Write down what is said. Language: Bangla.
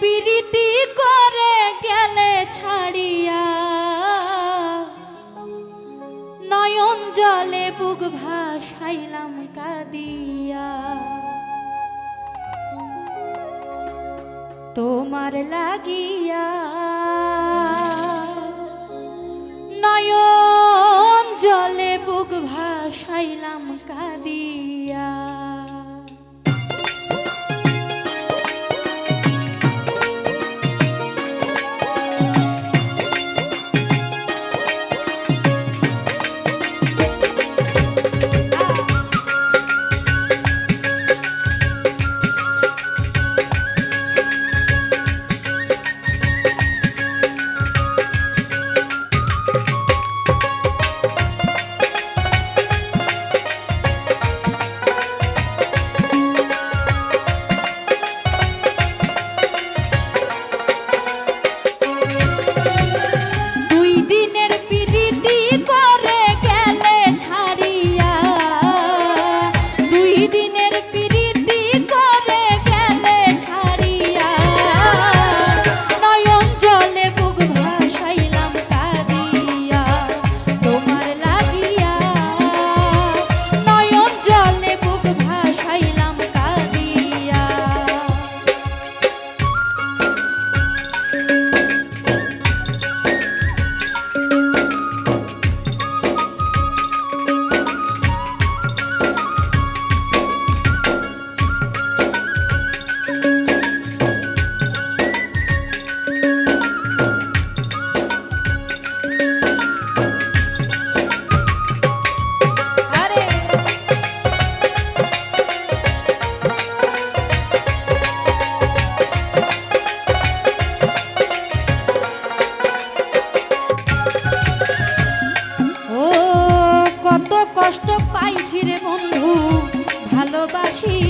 পিরিতি করে গেলে ছাড়িয়া নয়ন জলে বুক ভাসাইলাম কাদিয়া। তোমার লাগিয়া রে বন্ধু ভালোবাসি